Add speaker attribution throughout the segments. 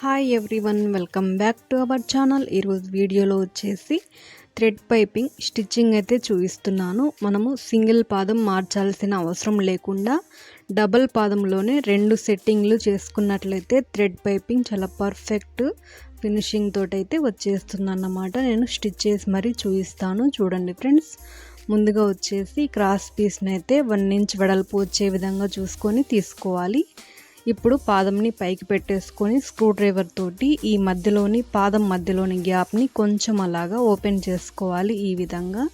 Speaker 1: Hi everyone welcome back to our channel ఈరోజు వీడియోలో వచ్చేసి థ్రెడ్ పైపింగ్ స్టిచ్చింగ్ అయితే చూపిస్తున్నాను. మనము సింగిల్ పాదం మార్చాల్సిన అవసరం లేకుండా డబల్ పాదంలోనే రెండు సెట్టింగ్లు చేసుకున్నట్లయితే థ్రెడ్ పైపింగ్ చాలా పర్ఫెక్ట్ ఫినిషింగ్ తోటైతే అయితే నేను స్టిచ్ చేసి మరీ చూపిస్తాను. చూడండి ఫ్రెండ్స్ ముందుగా వచ్చేసి క్రాస్ పీస్ని అయితే వన్ ఇంచ్ వెడల్పు వచ్చే విధంగా చూసుకొని తీసుకోవాలి. ఇప్పుడు పాదంని పైకి పెట్టేసుకొని స్క్రూ డ్రైవర్ తోటి ఈ మధ్యలోని పాదం మధ్యలోని గ్యాప్ని కొంచెం అలాగా ఓపెన్ చేసుకోవాలి ఈ విధంగా.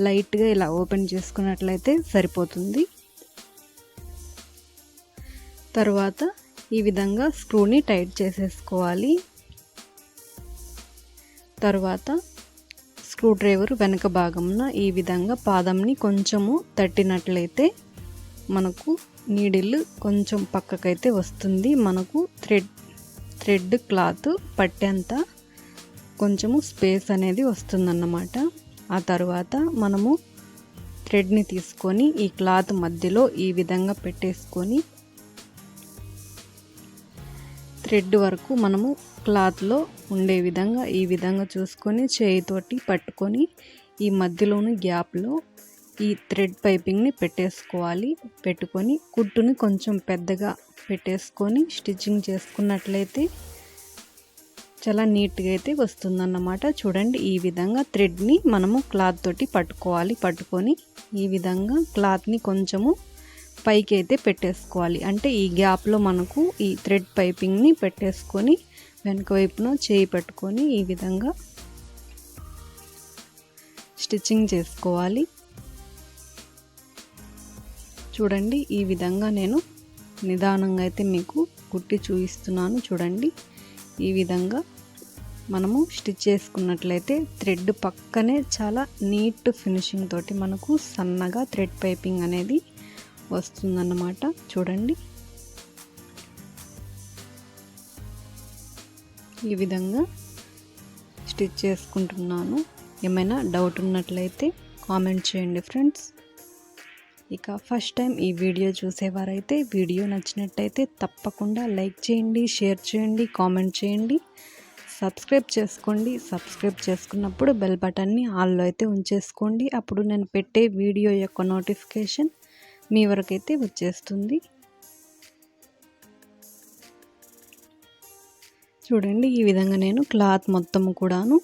Speaker 1: లైట్గా ఇలా ఓపెన్ చేసుకున్నట్లయితే సరిపోతుంది. తర్వాత ఈ విధంగా స్క్రూని టైట్ చేసేసుకోవాలి. తర్వాత స్క్రూ డ్రైవర్ వెనక భాగంన ఈ విధంగా పాదంని కొంచెము తట్టినట్లయితే మనకు నీడిల్ కొంచెం పక్కకైతే వస్తుంది. మనకు థ్రెడ్ థ్రెడ్ క్లాత్ పట్టేంత కొంచెము స్పేస్ అనేది వస్తుందన్నమాట. ఆ తర్వాత మనము థ్రెడ్ని తీసుకొని ఈ క్లాత్ మధ్యలో ఈ విధంగా పెట్టేసుకొని థ్రెడ్ వరకు మనము క్లాత్లో ఉండే విధంగా ఈ విధంగా చూసుకొని చేయితోటి పట్టుకొని ఈ మధ్యలోని గ్యాప్లో ఈ థ్రెడ్ పైపింగ్ని పెట్టేసుకోవాలి. పెట్టుకొని కుట్టుని కొంచెం పెద్దగా పెట్టేసుకొని స్టిచ్చింగ్ చేసుకున్నట్లయితే చాలా నీట్గా అయితే వస్తుందన్నమాట. చూడండి ఈ విధంగా థ్రెడ్ని మనము క్లాత్ తోటి పట్టుకోవాలి. పట్టుకొని ఈ విధంగా క్లాత్ని కొంచెము పైకి అయితే పెట్టేసుకోవాలి. అంటే ఈ గ్యాప్లో మనకు ఈ థ్రెడ్ పైపింగ్ని పెట్టేసుకొని వెనక వైపున చేయి పెట్టుకొని ఈ విధంగా స్టిచ్చింగ్ చేసుకోవాలి. చూడండి ఈ విధంగా నేను నిదానంగా అయితే మీకు కుట్టి చూపిస్తున్నాను చూడండి. ఈ విధంగా మనము స్టిచ్ చేసుకున్నట్లయితే థ్రెడ్ పక్కనే చాలా నీట్ ఫినిషింగ్ తోటి మనకు సన్నగా థ్రెడ్ పైపింగ్ అనేది వస్తుందన్నమాట చూడండి. ఈ విధంగా స్టిచ్ చేసుకుంటున్నాను. ఏమైనా డౌట్ ఉన్నట్లయితే కామెంట్ చేయండి ఫ్రెండ్స్. ఇక ఫస్ట్ టైం ఈ వీడియో చూసేవారైతే వీడియో నచ్చినట్టయితే తప్పకుండా లైక్ చేయండి షేర్ చేయండి కామెంట్ చేయండి. సబ్స్క్రైబ్ చేసుకోండి. సబ్స్క్రైబ్ చేసుకున్నప్పుడు బెల్ బటన్ని ఆల్లో అయితే ఉంచేసుకోండి. అప్పుడు నేను పెట్టే వీడియో యొక్క నోటిఫికేషన్ మీ వరకైతే వచ్చేస్తుంది. చూడండి ఈ విధంగా నేను క్లాత్ మొత్తం కూడాను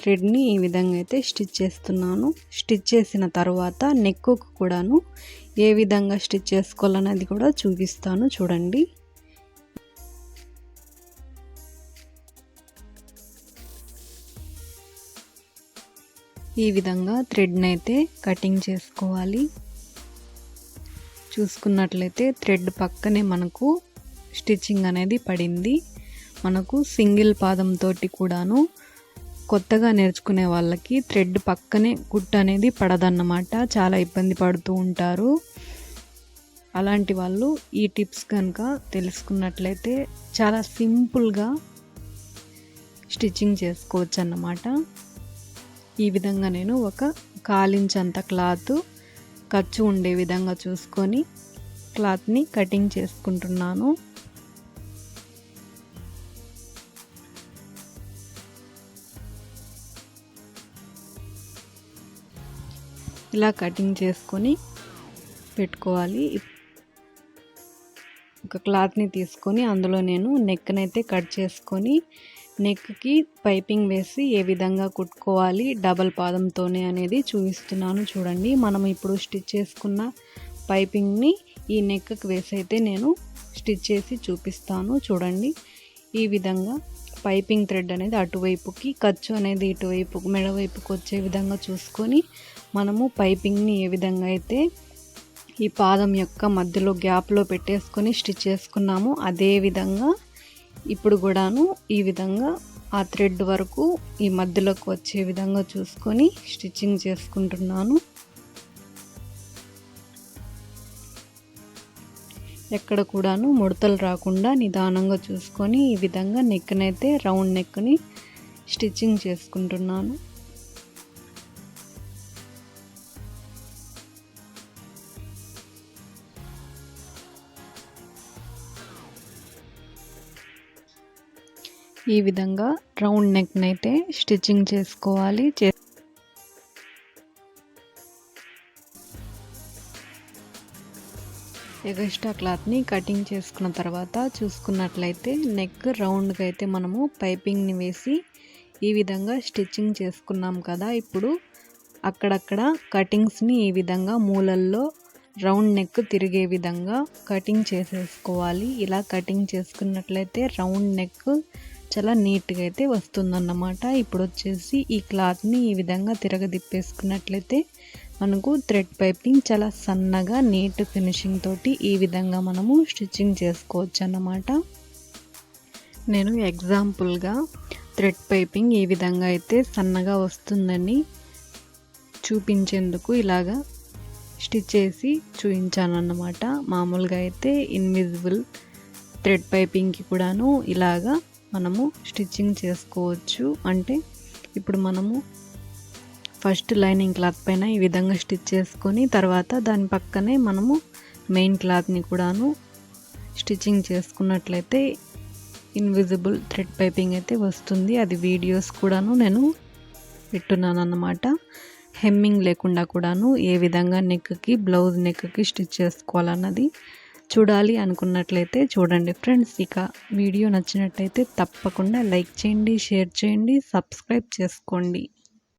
Speaker 1: థ్రెడ్ని ఈ విధంగా అయితే స్టిచ్ చేస్తున్నాను. స్టిచ్ చేసిన తర్వాత నెక్కు కూడాను ఏ విధంగా స్టిచ్ చేసుకోవాలనేది కూడా చూపిస్తాను. చూడండి. ఈ విధంగా థ్రెడ్ని అయితే కటింగ్ చేసుకోవాలి. చూసుకున్నట్లయితే థ్రెడ్ పక్కనే మనకు స్టిచ్చింగ్ అనేది పడింది. మనకు సింగిల్ పాదంతో కూడాను కొత్తగా నేర్చుకునే వాళ్ళకి థ్రెడ్ పక్కనే కుట్టు అనేది పడదన్నమాట. చాలా ఇబ్బంది పడుతూ ఉంటారు. అలాంటి వాళ్ళు ఈ టిప్స్ కనుక తెలుసుకున్నట్లయితే చాలా సింపుల్గా స్టిచ్చింగ్ చేసుకోవచ్చు అన్నమాట ఈ విధంగా నేను ఒక కాలించంత క్లాత్ ఖర్చు ఉండే విధంగా చూసుకొని క్లాత్ని కటింగ్ చేసుకుంటున్నాను. ఇలా కటింగ్ చేసుకొని పెట్టుకోవాలి. ఒక క్లాత్ని తీసుకొని అందులో నేను నెక్నైతే కట్ చేసుకొని నెక్కి పైపింగ్ వేసి ఏ విధంగా కుట్టుకోవాలి డబల్ పాదంతోనే అనేది చూపిస్తున్నాను చూడండి. మనం ఇప్పుడు స్టిచ్ చేసుకున్న పైపింగ్ని ఈ నెక్కి వేసి అయితే నేను స్టిచ్ చేసి చూపిస్తాను చూడండి. ఈ విధంగా పైపింగ్ థ్రెడ్ అనేది అటువైపుకి ఖర్చు అనేది ఇటువైపు మెడవైపుకి వచ్చే విధంగా చూసుకొని మనము పైపింగ్ని ఏ విధంగా అయితే ఈ పాదం యొక్క మధ్యలో గ్యాప్లో పెట్టేసుకొని స్టిచ్ చేసుకున్నాము అదే విధంగా ఇప్పుడు కూడాను ఈ విధంగా ఆ థ్రెడ్ వరకు ఈ మధ్యలోకి వచ్చే విధంగా చూసుకొని స్టిచ్చింగ్ చేసుకుంటున్నాను. ఎక్కడ కూడాను ముడతలు రాకుండా నిదానంగా చూసుకొని ఈ విధంగా నెక్నైతే రౌండ్ నెక్ని స్టిచ్చింగ్ చేసుకుంటున్నాను. ఈ విధంగా రౌండ్ నెక్ని అయితే స్టిచ్చింగ్ చేసుకోవాలి. చే ఎగస్ట్రా క్లాత్ని కటింగ్ చేసుకున్న తర్వాత చూసుకున్నట్లయితే నెక్ రౌండ్గా అయితే మనము పైపింగ్ని వేసి ఈ విధంగా స్టిచ్చింగ్ చేసుకున్నాం కదా ఇప్పుడు. అక్కడక్కడ కటింగ్స్ని ఈ విధంగా మూలల్లో రౌండ్ నెక్ తిరిగే విధంగా కటింగ్ చేసేసుకోవాలి. ఇలా కటింగ్ చేసుకున్నట్లయితే రౌండ్ నెక్ చాలా నీట్గా అయితే వస్తుందన్నమాట. ఇప్పుడు వచ్చేసి ఈ క్లాత్ని ఈ విధంగా తిరగదిప్పేసుకున్నట్లయితే మనకు థ్రెడ్ పైపింగ్ చాలా సన్నగా నీట్ ఫినిషింగ్ తోటి ఈ విధంగా మనము స్టిచ్చింగ్ చేసుకోవచ్చు అన్నమాట నేను ఎగ్జాంపుల్గా థ్రెడ్ పైపింగ్ ఈ విధంగా అయితే సన్నగా వస్తుందని చూపించేందుకు ఇలాగా స్టిచ్ చేసి చూపించాను అన్నమాట మామూలుగా అయితే ఇన్విజిబుల్ థ్రెడ్ పైపింగ్కి కూడాను ఇలాగా మనము స్టిచ్చింగ్ చేసుకోవచ్చు. అంటే ఇప్పుడు మనము ఫస్ట్ లైనింగ్ క్లాత్ పైన ఈ విధంగా స్టిచ్ చేసుకొని తర్వాత దాని పక్కనే మనము మెయిన్ క్లాత్ని కూడాను స్టిచ్చింగ్ చేసుకున్నట్లయితే ఇన్విజిబుల్ థ్రెడ్ పైపింగ్ అయితే వస్తుంది. అది వీడియోస్ కూడాను నేను పెట్టున్నాను అన్నమాట హెమ్మింగ్ లేకుండా కూడాను ఏ విధంగా నెక్కి బ్లౌజ్ నెక్కి స్టిచ్ చేసుకోవాలన్నది చూడాలి అనుకున్నట్లయితే చూడండి ఫ్రెండ్స్. ఇక వీడియో నచ్చినట్లయితే తప్పకుండా లైక్ చేయండి షేర్ చేయండి సబ్స్క్రైబ్ చేసుకోండి.